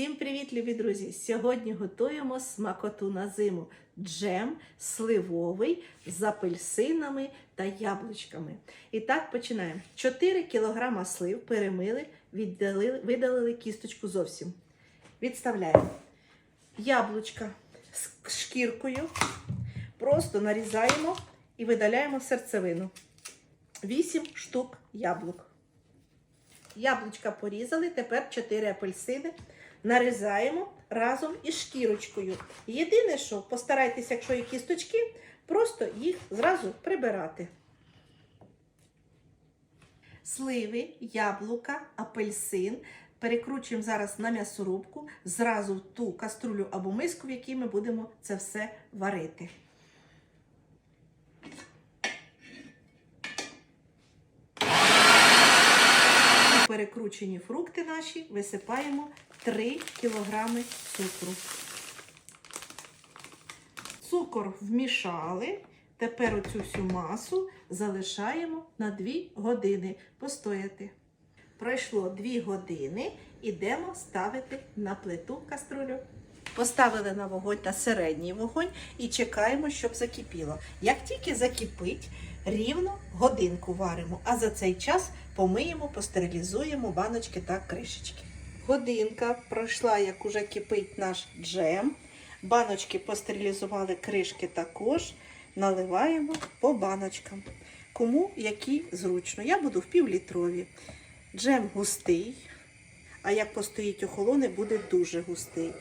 Всім привіт, любі друзі! Сьогодні готуємо смакоту на зиму. Джем сливовий з апельсинами та яблучками. І так починаємо. 4 кг слив перемили, віддалили, видалили кісточку зовсім. Відставляємо яблучка з шкіркою. Просто нарізаємо і видаляємо серцевину. 8 штук яблук. Яблучка порізали, тепер 4 апельсини нарізаємо разом із шкірочкою. Єдине, що постарайтеся, якщо є кісточки, просто їх зразу прибирати. Сливи, яблука, апельсин. Перекручуємо зараз на м'ясорубку, зразу в ту каструлю або миску, в якій ми будемо це все варити. Перекручені фрукти наші висипаємо 3 кг цукру. Цукор вмішали. Тепер оцю всю масу залишаємо на 2 години постояти. Пройшло 2 години, ідемо ставити на плиту каструлю. Поставили на вогонь на середній вогонь і чекаємо, щоб закипіло. Як тільки закипить, рівно годинку варимо, а за цей час помиємо, постерилізуємо баночки та кришечки. Годинка пройшла, як уже кипить наш джем. Баночки постерилізували кришки також. Наливаємо по баночкам. Кому які зручно. Я буду в півлітрові. Джем густий, а як постоїть охолоне, буде дуже густий.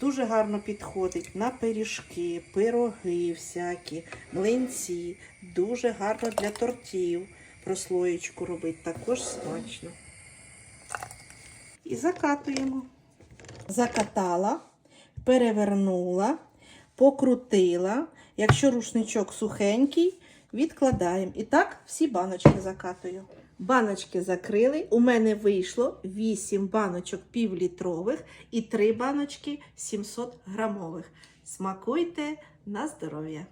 Дуже гарно підходить на пиріжки, пироги всякі, млинці. Дуже гарно для тортів. Прослоєчку робить також смачно. І закатуємо. Закатала, перевернула, покрутила. Якщо рушничок сухенький, відкладаємо. І так всі баночки закатую. Баночки закрили. У мене вийшло 8 баночок півлітрових і 3 баночки 700 грамових. Смакуйте на здоров'я!